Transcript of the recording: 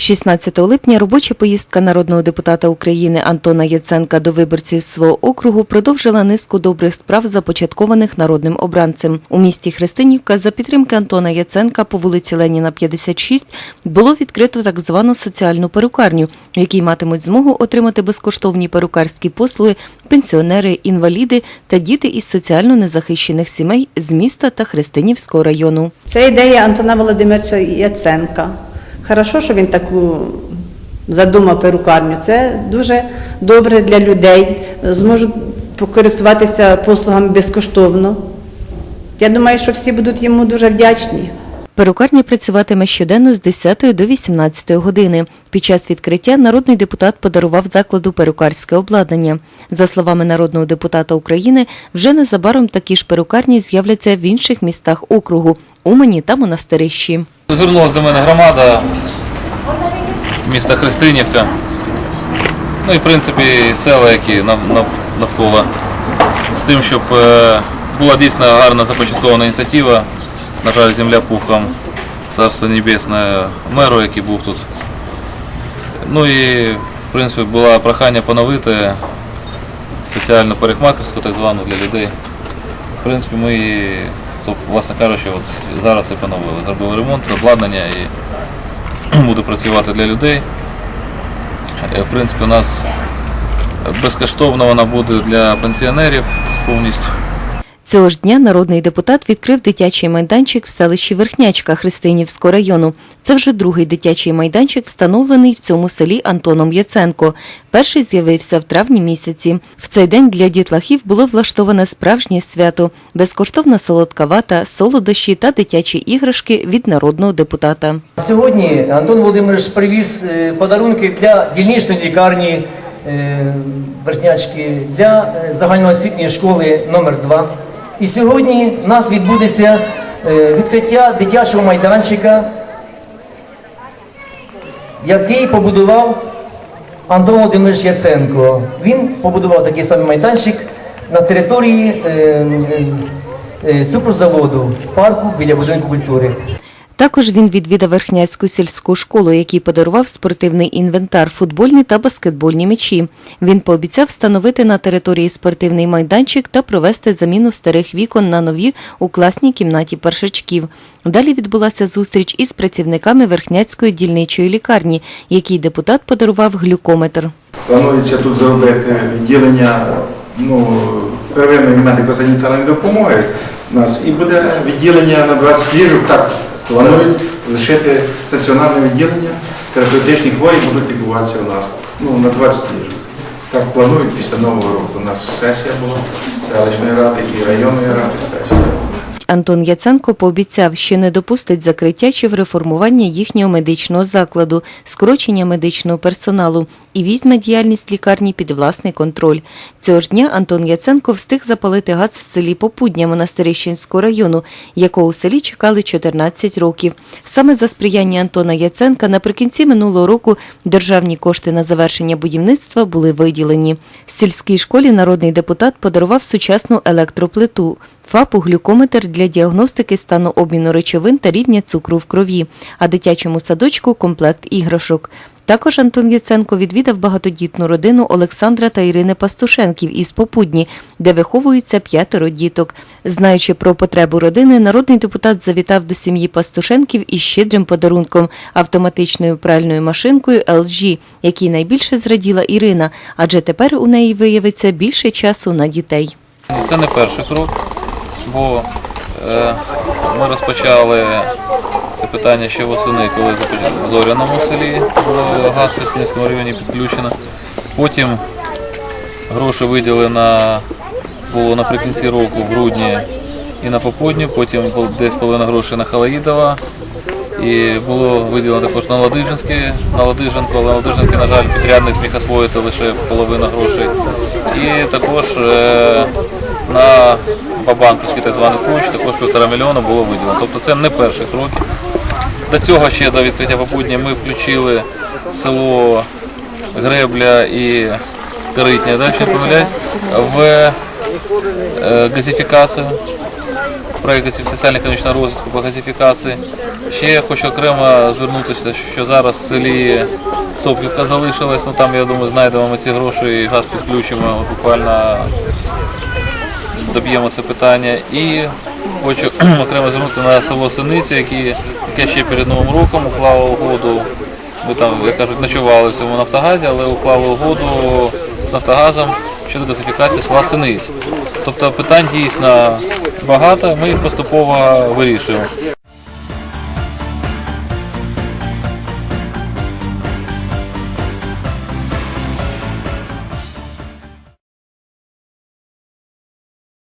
16 липня робоча поїздка народного депутата України Антона Яценка до виборців свого округу продовжила низку добрих справ, започаткованих народним обранцем. У місті Христинівка за підтримки Антона Яценка по вулиці Леніна 56 було відкрито так звану соціальну перукарню, в якій матимуть змогу отримати безкоштовні перукарські послуги пенсіонери, інваліди та діти із соціально незахищених сімей з міста та Христинівського району. Це ідея Антона Володимировича Яценка. Хорошо, що він таку задумав перукарню. Це дуже добре для людей. Зможуть покористуватися послугами безкоштовно. Я думаю, що всі будуть йому дуже вдячні. Перукарня працюватиме щоденно з 10 до 18 години. Під час відкриття народний депутат подарував закладу перукарське обладнання. За словами народного депутата України, вже незабаром такі ж перукарні з'являться в інших містах округу Умані та Монастирищі. Звернулася до мене громада міста Христинівка. Ну і в принципі села, які нав- нав- навколо. З тим, щоб е, була дійсно гарна започаткована ініціатива. На жаль, земля пухом, царство небесне меру, який був тут. Ну і в принципі було прохання поновити соціальну парикмахерську, так звану для людей. В принципі, ми, власне кажучи, от зараз і поновили. Зробили ремонт, обладнання і буду працювати для людей. Е, В принципі, у нас безкоштовно вона буде для пенсіонерів повністю. Цього ж дня народний депутат відкрив дитячий майданчик в селищі Верхнячка Христинівського району. Це вже другий дитячий майданчик, встановлений в цьому селі Антоном Яценко. Перший з'явився в травні місяці. В цей день для дітлахів було влаштоване справжнє свято, безкоштовна солодка вата, солодощі та дитячі іграшки від народного депутата. Сьогодні Антон Володимирович привіз е, подарунки для дільничної лікарні е, Верхнячки, для е, загальноосвітньої школи номер 2 І сьогодні у нас відбудеться е, відкриття дитячого майданчика, який побудував Антон Володимирович Яценко. Він побудував такий самий майданчик на території е, е, цукрозаводу в парку біля будинку культури. Також він відвідав Верхняцьку сільську школу, який подарував спортивний інвентар, футбольні та баскетбольні м'ячі. Він пообіцяв встановити на території спортивний майданчик та провести заміну старих вікон на нові у класній кімнаті першачків. Далі відбулася зустріч із працівниками Верхняцької дільничої лікарні, який депутат подарував глюкометр. Планується тут зробити відділення ну, первинної медико-санітарної допомоги у нас і буде відділення на 20 ліжок. Так, планують лишити стаціонарне відділення, терапевтичні хворі будуть лікуватися у нас ну, на 20 тижнів. Так планують після Нового року. У нас сесія була селищної ради і районної ради сесія. Антон Яценко пообіцяв, що не допустить закриття чи реформування їхнього медичного закладу, скорочення медичного персоналу і візьме діяльність лікарні під власний контроль. Цього ж дня Антон Яценко встиг запалити газ в селі Попудня Монастирищенського району, якого у селі чекали 14 років. Саме за сприяння Антона Яценка наприкінці минулого року державні кошти на завершення будівництва були виділені. Сільській школі народний депутат подарував сучасну електроплиту. ФАПу глюкометр для діагностики стану обміну речовин та рівня цукру в крові, а дитячому садочку комплект іграшок. Також Антон Яценко відвідав багатодітну родину Олександра та Ірини Пастушенків із Попудні, де виховуються п'ятеро діток. Знаючи про потребу родини, народний депутат завітав до сім'ї Пастушенків із щедрим подарунком автоматичною пральною машинкою LG, якій найбільше зраділа Ірина, адже тепер у неї виявиться більше часу на дітей. Це не перший крок, бо е, ми розпочали це питання ще восени, коли в Зоряному селі було газ в Сіснівському районі підключено. Потім гроші виділено було наприкінці року, в грудні і на Поподні, потім десь половина грошей на Халаїдова. І було виділено також на Ладижинське, на Ладиженко, але Ладиженки, на жаль, підрядник зміг освоїти лише половину грошей. І також е, на Бабанківський так званий ключ також півтора мільйона було виділено. Тобто це не перші кроки. До цього ще до відкриття Попудня ми включили село Гребля і Коритня, да, якщо не помиляюсь, в е, газифікацію. проєкту соціально-економічного розвитку по газифікації. Ще я хочу окремо звернутися, що зараз в селі Сопківка залишилась, ну там, я думаю, знайдемо ми ці гроші і газ підключимо буквально доб'ємо це питання. І хочу окремо звернути на село Синицю, які, яке ще перед Новим роком уклало угоду. Ми там, як кажуть, ночували в цьому Нафтогазі, але уклали угоду з Нафтогазом щодо газифікації села Синиць. Тобто питань дійсно багато, ми їх поступово вирішуємо.